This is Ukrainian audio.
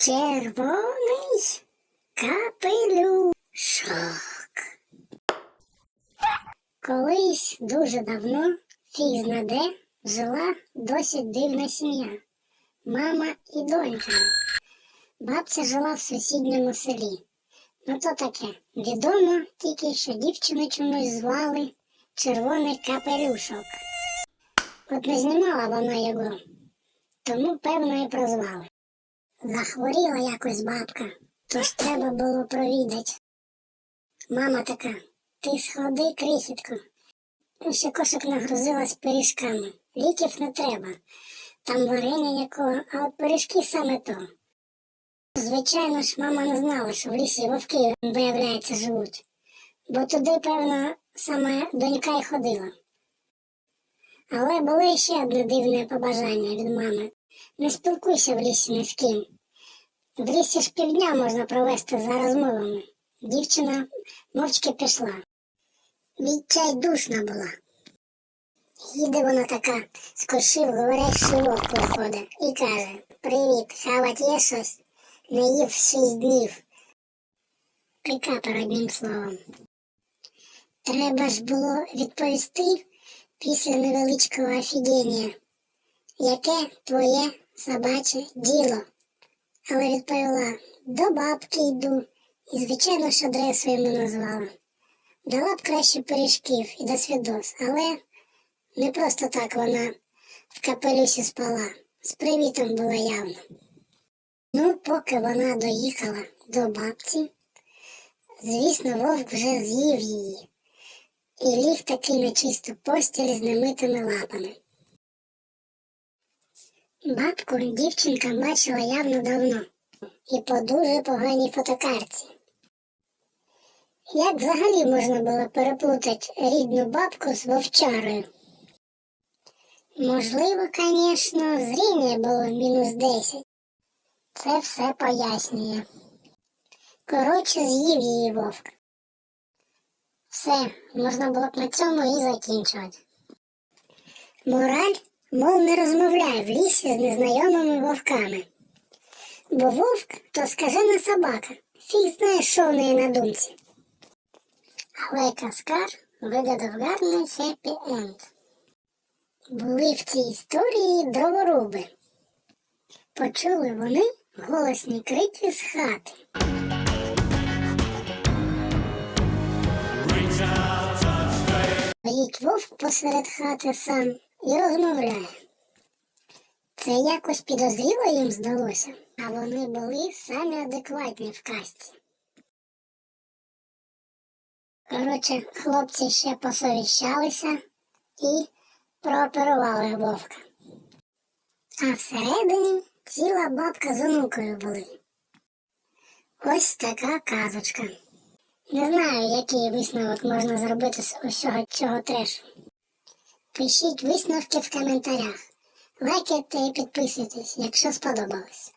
Червоний капелюшок. Колись дуже давно, фіг знаде, жила досить дивна сім'я. Мама і донька. Бабця жила в сусідньому селі. Ну то таке. Відомо тільки, що дівчину чомусь звали Червоний капелюшок. От не знімала вона його, тому певно і прозвали. Захворіла якось бабка, тож треба було провідати. Мама така, ти сходи, крихітко. Ще кошик нагрузилась пиріжками. Ліків не треба. Там варення якого, а от пиріжки саме то. Звичайно ж, мама не знала, що в лісі вовки, виявляється, живуть. Бо туди, певно, саме донька й ходила. Але було ще одне дивне побажання від мами. Не спілкуйся в лісі ні з ким. В лісі ж півдня можна провести за розмовами. Дівчина мовчки пішла. Відчайдушна була. Їде вона така, з кошів говорящий вовк виходить і каже Привіт, хавать є щось? Не їв шість днів. Прикапер одним словом. Треба ж було відповісти після невеличкого офігіння. Яке твоє собаче діло? Але відповіла, до бабки йду, і, звичайно ж, адресу йому назвала. Дала б краще пиріжків і до свідос, але не просто так вона в капелюсі спала, з привітом була явно. Ну, поки вона доїхала до бабці, звісно, вовк вже з'їв її і ліг таки на чисту постіль з немитими лапами. Бабку дівчинка бачила явно давно і по дуже поганій фотокарті. Як взагалі можна було переплутати рідну бабку з вовчарою? Можливо, звісно, зріння було мінус 10. Це все пояснює. Коротше, з'їв її вовк. Все, можна було б на цьому і закінчувати. Мораль, мов не розмовляй в лісі з незнайомими вовками. Бо вовк то скажена собака, фіг знає, що в неї на думці. Але Каскар вигадав гарний хеппі енд. Були в цій історії дроворуби. Почули вони голосні крики з хати. Стоїть вовк посеред хати сам і розмовляє. Це якось підозріло їм здалося, а вони були самі адекватні в касті. Коротше, хлопці ще посовіщалися і прооперували вовка. А всередині ціла бабка з онукою були. Ось така казочка. Не знаю, який висновок можна зробити з усього цього трешу. Пишіть висновки в коментарях. Лайкайте і підписуйтесь, якщо сподобалось.